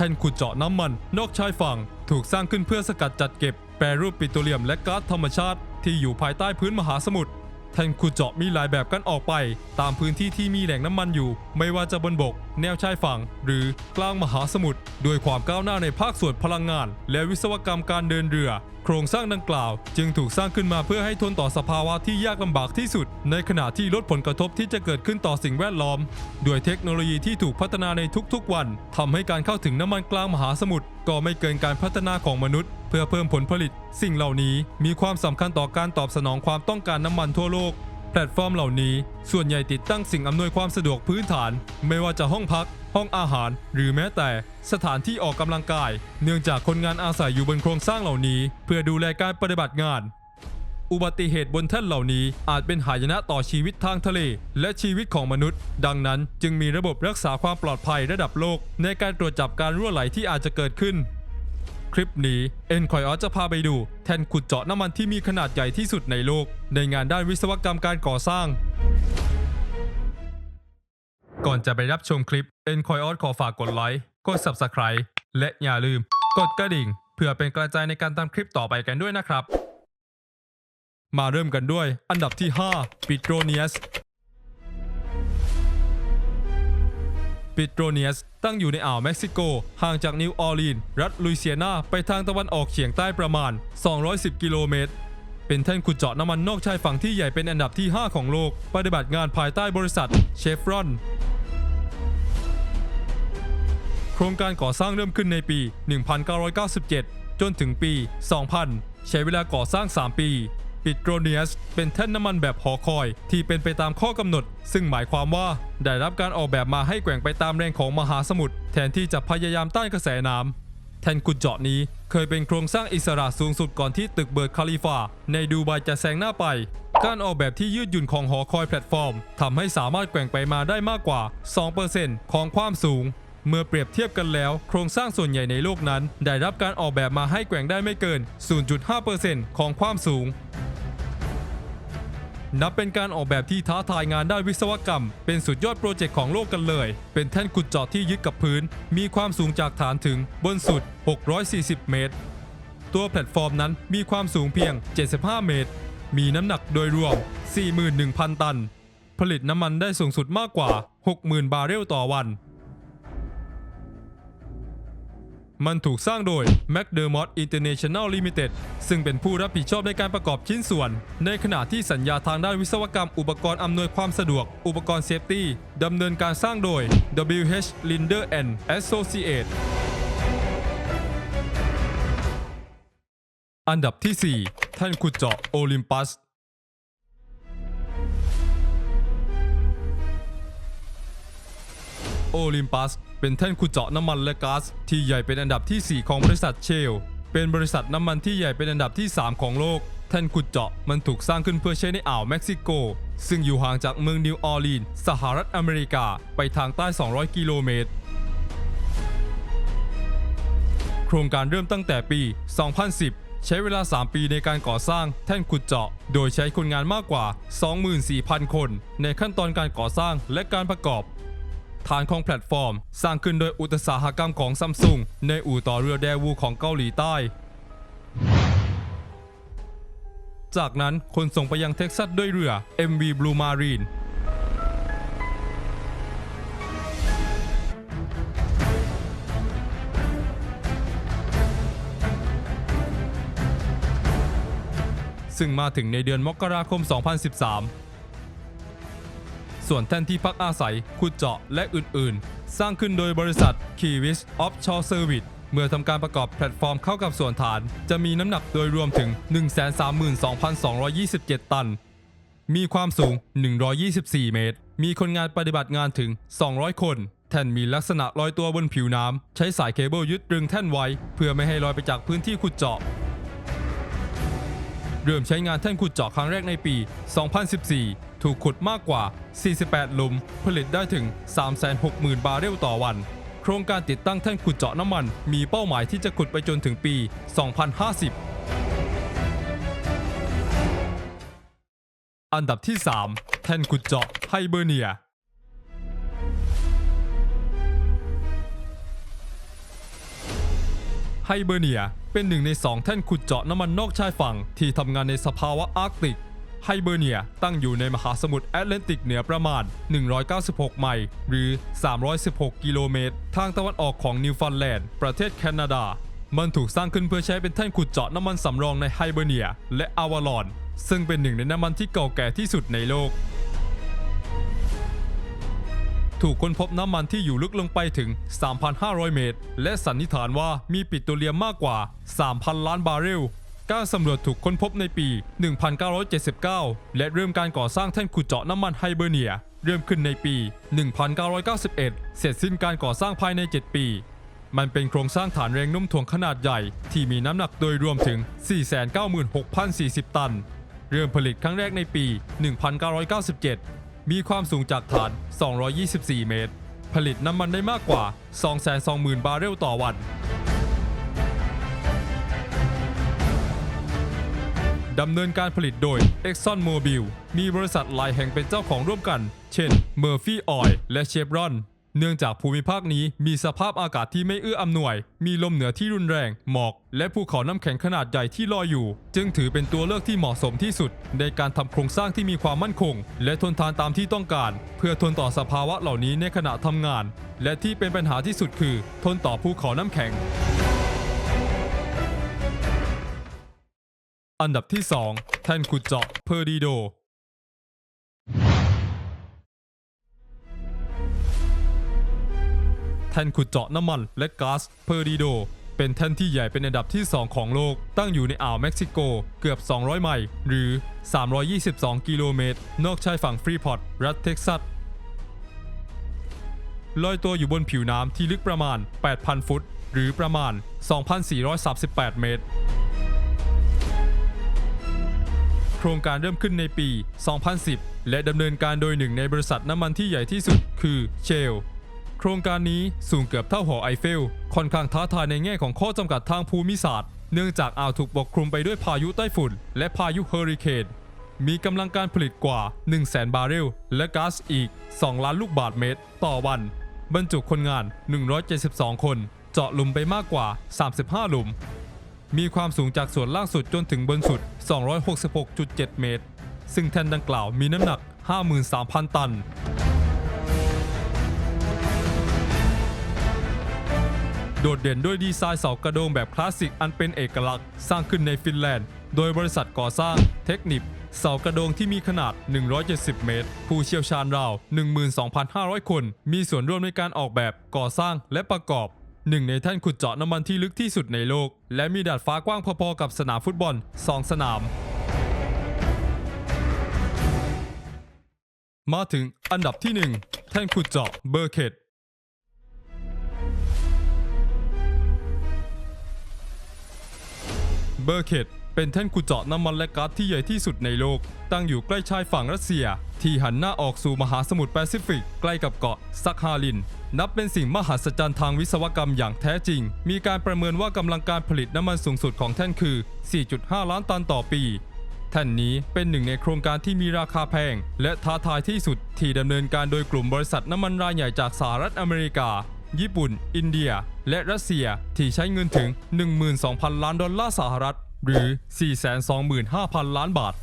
แท่นขุดเจาะน้ำมัน นอกชายฝั่ง ถูกสร้างขึ้นเพื่อสกัดจัดเก็บ แปรรูปปิโตรเลียมและก๊าซธรรมชาติ ที่อยู่ภายใต้พื้นมหาสมุทร แท่นขุดเจาะมีหลายแบบกันออกไป ตามพื้นที่ที่มีแหล่งน้ำมันอยู่ ไม่ว่าจะบนบก แนวชายฝั่ง หรือกลางมหาสมุทรด้วยความก้าวหน้าในภาคส่วนพลังงาน และวิศวกรรมการเดินเรือ โครงสร้างดังกล่าว จึงถูกสร้างขึ้นมาเพื่อให้ทนต่อสภาวะที่ยากลำบากที่สุด ในขณะที่ลดผลกระทบที่จะเกิดขึ้นต่อสิ่งแวดล้อม ด้วยเทคโนโลยีที่ถูกพัฒนาในทุกๆวันทำให้การเข้าถึงน้ำมันกลางมหาสมุทรก็ไม่เกินการพัฒนาของมนุษย์ เพื่อเพิ่มผลผลิต สิ่งเหล่านี้มีความสำคัญต่อการตอบสนองความต้องการน้ำมันทั่วโลก แพลตฟอร์มเหล่านี้ ส่วนใหญ่ติดตั้งสิ่งอำนวยความสะดวกพื้นฐาน ไม่ว่าจะห้องพัก ห้องอาหาร หรือแม้แต่สถานที่ออกกำลังกาย เนื่องจากคนงานอาศัยอยู่บนโครงสร้างเหล่านี้ เพื่อดูแลการปฏิบัติงานอุบัติเหตุบนแท่นเหล่านี้อาจเป็นหายนะต่อชีวิตทางทะเล และชีวิตของมนุษย์ ดังนั้นจึงมีระบบรักษาความปลอดภัยระดับโลก ในการตรวจจับการรั่วไหลที่อาจจะเกิดขึ้น คลิปนี้เอ็นคอยออจะพาไปดู แท่นขุดเจาะน้ำมันที่มีขนาดใหญ่ที่สุดในโลก ในงานด้านวิศวกรรมการก่อสร้าง ก่อนจะไปรับชมคลิปเอ็นคอยออขอฝากกดไลค์กด Subscribe และอย่าลืม กดกระดิ่ง เพื่อเป็นกระจายในการทำคลิปต่อไปกันด้วยนะครับ มาเริ่มกันด้วย อันดับที่ 5 ปิโตรเนียส ปิโตรเนียส ตั้งอยู่ในอ่าวเม็กซิโก ห่างจากนิวออร์ลีนส์รัฐลุยเซียนาไปทางตะวันออกเฉียงใต้ประมาณ 210 กิโลเมตร เป็นแท่นขุดเจาะน้ำมันนอกชายฝั่งที่ใหญ่เป็นอันดับที่ 5 ของโลก ปฏิบัติงานภายใต้บริษัทเชฟรอน โครงการก่อสร้างเริ่มขึ้นในปี 1997 จนถึงปี 2000 ใช้เวลาก่อสร้าง 3 ปี ปิโตรเนียส เป็นแท่นน้ำมันแบบหอคอย ที่เป็นไปตามข้อกำหนด ซึ่งหมายความว่าได้รับการออกแบบมาให้แกว่งไปตามแรงของมหาสมุทรแทนที่จะพยายามต้านกระแสน้ำแท่นขุดเจาะนี้เคยเป็นโครงสร้างอิสระสูงสุดก่อนที่ตึกเบิร์ดคาลิฟาในดูไบจะแซงหน้าไป การออกแบบที่ยืดหยุ่นของหอคอยแพลตฟอร์มทำให้สามารถแกว่งไปมาได้มากกว่า 2%ของความสูงเมื่อเปรียบเทียบกันแล้ว โครงสร้างส่วนใหญ่ในโลกนั้น ได้รับการออกแบบมาให้แกว่งได้ไม่เกิน 0.5%ของความสูง นับเป็นการออกแบบที่ท้าทายงานด้านวิศวกรรม เป็นสุดยอดโปรเจกต์ของโลกกันเลย เป็นแท่นขุดเจาะที่ยึดกับพื้น มีความสูงจากฐานถึงบนสุด 640 เมตร ตัวแพลตฟอร์มนั้นมีความสูงเพียง 75 เมตร มีน้ำหนักโดยรวม 41,000 ตัน ผลิตน้ำมันได้สูงสุดมากกว่า 60,000 บาร์เรลต่อวัน มันถูกสร้างโดย McDermott International Limited ซึ่งเป็นผู้รับผิดชอบในการประกอบชิ้นส่วน ในขณะที่สัญญาทางด้านวิศวกรรมอุปกรณ์อำนวยความสะดวก อุปกรณ์เซฟตี้ดำเนินการสร้างโดย WH Linder and Associates อันดับที่ 4 ท่านขุดเจาะโอลิมปัสโอลิมปัส เป็นแท่นขุดเจาะน้ำมันและก๊าซที่ใหญ่เป็นอันดับที่ 4 ของบริษัทเชล เป็นบริษัทน้ำมันที่ใหญ่เป็นอันดับที่ 3 ของโลก แท่นขุดเจาะมันถูกสร้างขึ้นเพื่อใช้ในอ่าวเม็กซิโก ซึ่งอยู่ห่างจากเมืองนิวออร์ลีนส์สหรัฐอเมริกา ไปทางใต้ 200 กิโลเมตร โครงการเริ่มตั้งแต่ปี 2010ใช้เวลา 3 ปีในการก่อสร้างแท่นขุดเจาะ โดยใช้คนงานมากกว่า 24,000 คน ในขั้นตอนการก่อสร้างและการประกอบ ฐานของแพลตฟอร์ม สร้างขึ้นโดยอุตสาหกรรมของซัมซุงในอู่ต่อเรือแดวูของเกาหลีใต้ จากนั้นคนส่งไปยังเท็กซัสด้วยเรือ MV Blue Marine ซึ่งมาถึงในเดือนมกราคม 2013 ส่วนแท่นที่พักอาศัยขุดเจาะและอื่นๆ สร้างขึ้นโดยบริษัท k i w i s Offshore Service เมื่อทำการประกอบแพลตฟอร์มเข้ากับส่วนฐาน จะมีน้ำหนักโดยรวมถึง 132,227 ตัน มีความสูง 124 เมตร มีคนงานปฏิบัติงานถึง 200 คน แท่นมีลักษณะลอยตัวบนผิวน้ำ ใช้สายเคเบิลยึดตรึงแท่นไว้ เพื่อไม่ให้ลอยไปจากพื้นที่ขุดเจาะ เริ่มใช้งานแท่นขุดเจาะครั้งแรกในปี 2014 ถูกขุดมากกว่า 48 หลุม ผลิตได้ถึง 360,000 บาร์เรลต่อวัน โครงการติดตั้งแท่นขุดเจาะน้ำมัน มีเป้าหมายที่จะขุดไปจนถึงปี 2050 อันดับที่ 3 แท่นขุดเจาะไฮเบอร์เนียไฮเบอร์เนีย เป็นหนึ่งในสองแท่นขุดเจาะน้ำมันนอกชายฝั่ง ที่ทำงานในสภาวะอาร์กติก ไฮเบอร์เนียตั้งอยู่ในมหาสมุทรแอตแลนติกเหนือประมาณ 196 ไมล์ หรือ 316 กิโลเมตร ทางตะวันออกของนิวฟันแลนด์ ประเทศแคนาดา มันถูกสร้างขึ้นเพื่อใช้เป็นแท่นขุดเจาะน้ำมันสำรองในไฮเบอร์เนีย และอาวาลอน ซึ่งเป็นหนึ่งในน้ำมันที่เก่าแก่ที่สุดในโลก ถูกค้นพบน้ำมันที่อยู่ลึกลงไปถึง 3,500 เมตร และสันนิษฐานว่ามีปิโตรเลียมมากกว่า 3,000 ล้านบาร์เรล การสำรวจถูกค้นพบในปี 1979 และเริ่มการก่อสร้างแท่นขุดเจาะน้ำมันไฮเบอร์เนีย เริ่มขึ้นในปี 1991 เสร็จสิ้นการก่อสร้างภายใน 7 ปี มันเป็นโครงสร้างฐานแรงโน้มถ่วงขนาดใหญ่ ที่มีน้ำหนักโดยรวมถึง 496,040 ตัน เริ่มผลิตครั้งแรกในปี 1997 มีความสูงจากฐาน 224 เมตร ผลิตน้ำมันได้มากกว่า 220,000 บาร์เรลต่อวันดำเนินการผลิตโดย Exxon Mobil มีบริษัทหลายแห่งเป็นเจ้าของร่วมกัน เช่น Murphy Oil และ Chevron เนื่องจากภูมิภาคนี้มีสภาพอากาศที่ไม่เอื้ออำนวย มีลมเหนือที่รุนแรง หมอก และภูเขาน้ำแข็งขนาดใหญ่ที่ลอยอยู่ จึงถือเป็นตัวเลือกที่เหมาะสมที่สุด ในการทำโครงสร้างที่มีความมั่นคง และทนทานตามที่ต้องการ เพื่อทนต่อสภาวะเหล่านี้ในขณะทำงาน และที่เป็นปัญหาที่สุดคือ ทนต่อภูเขาน้ำแข็ง อันดับที่ 2 แท่นขุดเจาะเพอร์ดิโด ท่นขุดเจาะน้ำมันและก๊าซเพอร์ดิโด เป็นแท่นที่ใหญ่เป็นอันดับที่ 2 ของโลก ตั้งอยู่ในอ่าวเม็กซิโกเกือบ 200 ไมล์หรือ 322 กิโลเมตร นอกชายฝั่งฟรีพอร์ตรัฐเท็กซัสลอยตัวอยู่บนผิวน้ำที่ลึกประมาณ 8,000 ฟุต หรือประมาณ 2,438 เมตร โครงการเริ่มขึ้นในปี 2010 และดำเนินการโดยหนึ่งในบริษัทน้ำมันที่ใหญ่ที่สุดคือเชล โครงการนี้สูงเกือบเท่าหอไอเฟล ค่อนข้างท้าทายในแง่ของข้อจำกัดทางภูมิศาสตร์ เนื่องจากอ่าวถูกปกคลุมไปด้วยพายุไต้ฝุ่น และพายุเฮอริเคนมีกำลังการผลิตกว่า 100,000บาร์เรล และก๊าซอีก 2 ล้านลูกบาศก์เมตร ต่อวัน บรรจุคนงาน 172 คน เจาะหลุมไปมากกว่า 35 หลุม มีความสูงจากส่วนล่างสุดจนถึงบนสุด 266.7 เมตร ซึ่งแท่นดังกล่าวมีน้ำหนัก 53,000 ตัน โดดเด่นด้วยดีไซน์เสากระโดงแบบคลาสสิกอันเป็นเอกลักษณ์ สร้างขึ้นในฟินแลนด์ โดยบริษัทก่อสร้างเทคนิคเสากระโดงที่มีขนาด 170 เมตร ผู้เชี่ยวชาญราว 12,500 คน มีส่วนร่วมในการออกแบบก่อสร้างและประกอบหนึ่งในแท่นขุดเจาะน้ำมันที่ลึกที่สุดในโลก และมีดาดฟ้ากว้างพอๆกับสนามฟุตบอล 2 สนาม มาถึงอันดับที่ 1 แท่นขุดเจาะเบอร์เคต เบอร์เคตเป็นแท่นขุดเจาะน้ำมันและก๊าซที่ใหญ่ที่สุดในโลก ตั้งอยู่ใกล้ชายฝั่งรัสเซีย ที่หันหน้าออกสู่มหาสมุทรแปซิฟิก ใกล้กับเกาะซักฮาลิน นับเป็นสิ่งมหัศจรรย์ทางวิศวกรรมอย่างแท้จริง มีการประเมินว่ากำลังการผลิตน้ำมันสูงสุดของแท่นคือ 4.5 ล้านตันต่อปี แท่นนี้เป็นหนึ่งในโครงการที่มีราคาแพง และท้าทายที่สุดที่ดำเนินการโดยกลุ่มบริษัทน้ำมันรายใหญ่จากสหรัฐอเมริกา ญี่ปุ่น อินเดีย และรัสเซียที่ใช้เงินถึง 12,000 ล้านดอลลาร์สหรัฐ หรือ 425,000 ล้านบาท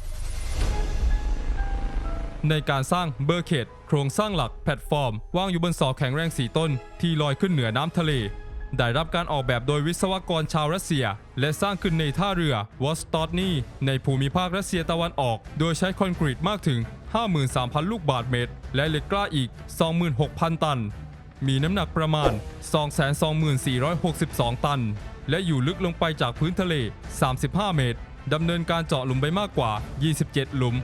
ในการสร้างเบอร์เคตโครงสร้างหลักแพลตฟอร์ม วางอยู่บนเสาแข็งแรง4ต้น ที่ลอยขึ้นเหนือน้ำทะเล ได้รับการออกแบบโดยวิศวกรชาวรัสเซีย และสร้างขึ้นในท่าเรือวอสตอตนีในภูมิภาครัสเซียตะวันออก โดยใช้คอนกรีตมากถึง 53,000 ลูกบาศก์เมตร และเหล็กกล้าอีก 26,000 ตัน มีน้ำหนักประมาณ 224,62 ตัน และอยู่ลึกลงไปจากพื้นทะเล 35 เมตร ดำเนินการเจาะหลุมไปมากกว่า 27 หลุม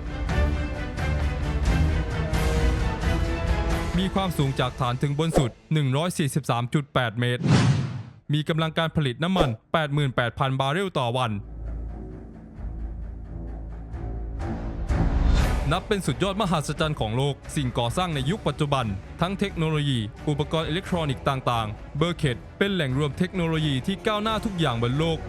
มีความสูงจากฐานถึงบนสุด 143.8 เมตร มีกำลังการผลิตน้ำมัน 88,000 บาร์เรลต่อวัน นับเป็นสุดยอดมหัศจรรย์ของโลก สิ่งก่อสร้างในยุคปัจจุบัน ทั้งเทคโนโลยี อุปกรณ์อิเล็กทรอนิกส์ต่าง ๆ เบอร์เคตเป็นแหล่งรวมเทคโนโลยีที่ก้าวหน้าทุกอย่างบนโลก